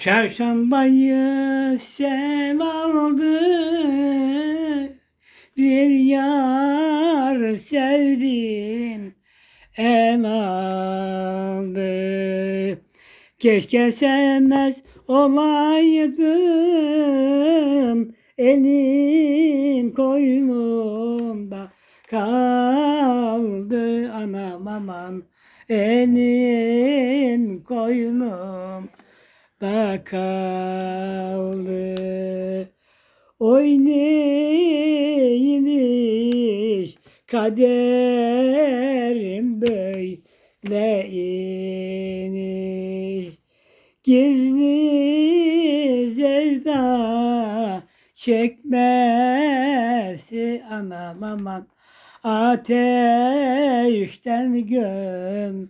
Çarşambayı sel aldı Bir yar sevdim el aldı. Keşke sevmez olaydım Elim koynumda kaldı. Anam aman Elim koynum da kaldı. Oy kaderim böyleymiş. Gizli zevza çekmesi anam aman ateşten gömleğimi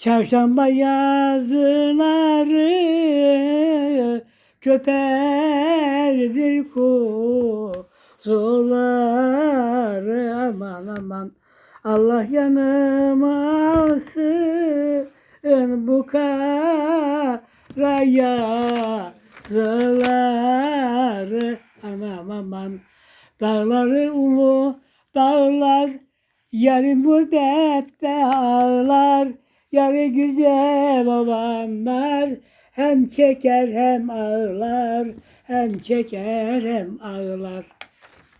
Çarşamba yazıları köperdir kuzuları. Aman aman. Allah yanıma alsın bu kara yazıları. Anam aman. Dağları ulu dağlar yarın bu depte ağlar Yarı güzel olanlar hem çeker hem ağlar, hem çeker hem ağlar.